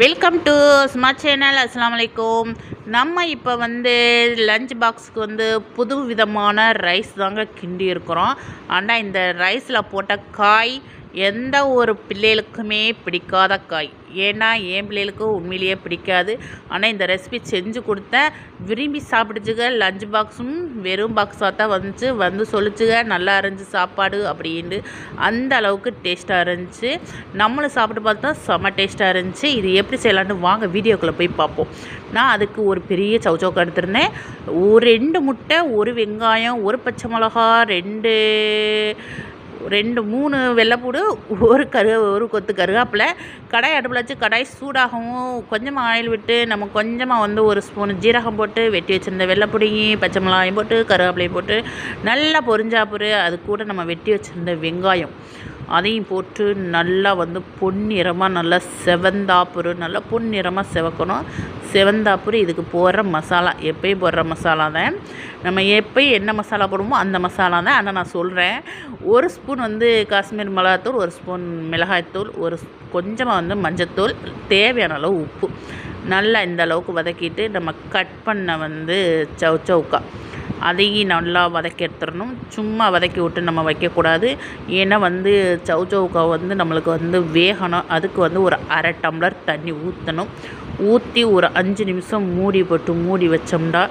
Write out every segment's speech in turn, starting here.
Welcome to smart channel அஸ்லாம் அலைக்கும் நம்ம இப்போ வந்து லஞ்ச் பாக்ஸுக்கு வந்து புது விதமான ரைஸ் தாங்க கிண்டி இருக்கிறோம். ஆனால் இந்த ரைஸில் போட்ட காய் எந்த ஒரு பிள்ளைகளுக்குமே பிடிக்காத காய். ஏன்னா என் பிள்ளைகளுக்கு உண்மையிலேயே பிடிக்காது. ஆனால் இந்த ரெசிபி செஞ்சு கொடுத்தேன். விரும்பி சாப்பிடுச்சுங்க லஞ்ச் பாக்ஸும் வெறும் பாக்ஸாக தான் வந்துச்சு. வந்து சொல்லிச்சுங்க நல்லா இருந்துச்சு சாப்பாடு அப்படின்ட்டு. அந்த அளவுக்கு டேஸ்ட்டாக இருந்துச்சு. நம்மளும் சாப்பிட்டு பார்த்தா செம்ம டேஸ்ட்டாக இருந்துச்சு. இது எப்படி செய்யலான்னு வாங்க வீடியோக்குள்ளே போய் பார்ப்போம். நான் அதுக்கு ஒரு பெரிய சவுச்சவுக்கு எடுத்திருந்தேன். ஒரு ரெண்டு முட்டை ஒரு வெங்காயம் ஒரு பச்சை மிளகா ரெண்டு ரெண்டு மூணு வெள்ளைப்பூடு ஒரு கரு ஒரு கொத்து கருவேப்பிலை. கடாய் அடுப்பில் வச்சு கடாய் சூடாகவும் கொஞ்சமாக ஆயில் விட்டு நம்ம கொஞ்சமாக வந்து ஒரு ஸ்பூன் ஜீரகம் போட்டு வெட்டி வச்சுருந்த வெள்ளைப்பொடியும் பச்சை மிளகாயும் போட்டு கருவேப்பிலையும் போட்டு நல்லா பொரிஞ்சாப்புரு அது கூட நம்ம வெட்டி வச்சுருந்த வெங்காயம். அதையும் போட்டு நல்லா வந்து பொன்னிறமாக நல்லா செவந்தாப்புரு நல்லா பொன்னிறமாக செவக்கணும். செவந்தாப்புரு இதுக்கு போடுற மசாலா எப்பயும் போடுற மசாலா தான். நம்ம எப்பயும் என்ன மசாலா போடுவோமோ அந்த மசாலா தான். ஆனால் நான் சொல்கிறேன் ஒரு ஸ்பூன் வந்து காஷ்மீர் மிளகாத்தூள் ஒரு ஸ்பூன் மிளகாய்த்தூள் ஒரு கொஞ்சமாக வந்து மஞ்சத்தூள் தேவையான அளவு உப்பு. நல்லா இந்த அளவுக்கு வதக்கிட்டு நம்ம கட் பண்ண வந்து சவு சவுக்கா அதையும் நல்லா வதக்கி எடுத்துடணும். சும்மா வதக்கி விட்டு நம்ம வைக்கக்கூடாது. ஏன்னா வந்து சவு சவுக்கா வந்து நம்மளுக்கு வந்து வேகணும். அதுக்கு வந்து ஒரு அரை டம்ளர் தண்ணி ஊற்றணும் ஊற்றி ஒரு அஞ்சு நிமிஷம் மூடி போட்டு மூடி வச்சோம்னா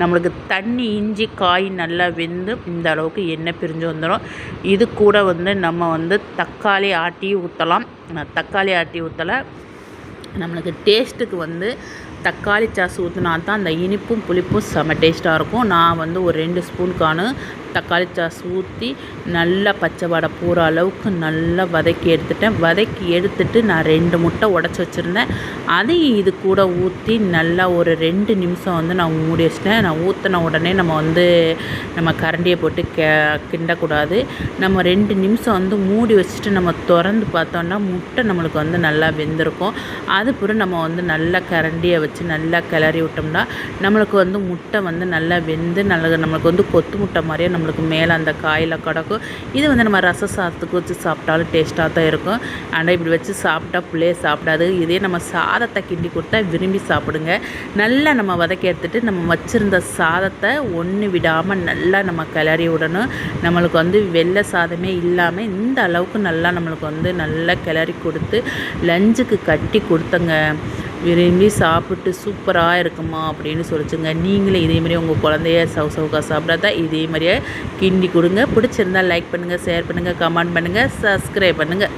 நம்மளுக்கு தண்ணி இஞ்சி காய் நல்லா வெந்து இந்த அளவுக்கு எண்ணெய் பிரிஞ்சு வந்துடும். இது கூட வந்து நம்ம வந்து தக்காளி ஆட்டி ஊற்றலாம் நான் தக்காளி ஆட்டி ஊற்றலை நம்மளுக்கு டேஸ்ட்டுக்கு வந்து தக்காளி சாஸ் ஊற்றினா தான் அந்த இனிப்பும் புளிப்பும் செம டேஸ்ட்டாக இருக்கும். நான் வந்து ஒரு ரெண்டு ஸ்பூனுக்கான தக்காளி சாஸ் ஊற்றி நல்லா பச்சை வடை போகிற அளவுக்கு நல்லா வதக்கி எடுத்துட்டேன். வதக்கி எடுத்துட்டு நான் ரெண்டு முட்டை உடச்சி வச்சுருந்தேன். அதையும் இது கூட ஊற்றி நல்லா ஒரு ரெண்டு நிமிஷம் வந்து நான் மூடி வச்சிட்டேன். நான் ஊற்றின உடனே நம்ம வந்து நம்ம கரண்டியை போட்டு கே கிண்டக்கூடாது. நம்ம ரெண்டு நிமிஷம் வந்து மூடி வச்சுட்டு நம்ம திறந்து பார்த்தோன்னா முட்டை நம்மளுக்கு வந்து நல்லா வெந்திருக்கும். அது பிறகு நம்ம வந்து நல்லா கரண்டியை வச்சு நல்லா கிளறி விட்டோம்னா நம்மளுக்கு வந்து முட்டை வந்து நல்லா வெந்து நல்லா நம்மளுக்கு வந்து கொத்து முட்டை மாதிரியே நம்ம நம்மளுக்கு மேலே அந்த காயில் கிடக்கும் இது வந்து நம்ம ரச சாதத்துக்கு வச்சு சாப்பிட்டாலும் டேஸ்ட்டாக தான் இருக்கும். ஆனால் இப்படி வச்சு சாப்பிட்டா பிள்ளையே சாப்பிடாது. இதே நம்ம சாதத்தை கிண்டி கொடுத்தா விரும்பி சாப்பிடுங்க. நல்லா நம்ம வதக்கி எடுத்துட்டு நம்ம வச்சுருந்த சாதத்தை ஒன்று விடாமல் நல்லா நம்ம கிளறி விடணும். நம்மளுக்கு வந்து வெள்ளை சாதமே இல்லாமல் இந்த அளவுக்கு நல்லா நம்மளுக்கு வந்து நல்லா கிளறி கொடுத்து லஞ்சுக்கு கட்டி கொடுத்தங்க. விரும்பி சாப்பிட்டு சூப்பராக இருக்குமா அப்படின்னு சொல்லிச்சுங்க. நீங்களே இதே மாதிரி உங்கள் குழந்தைய சவு சவுக்கா சாப்பிடாதா இதே மாதிரியே கிண்டி கொடுங்க. பிடிச்சிருந்தா லைக் பண்ணுங்கள் ஷேர் பண்ணுங்கள் கமெண்ட் பண்ணுங்கள் சப்ஸ்கிரைப் பண்ணுங்கள்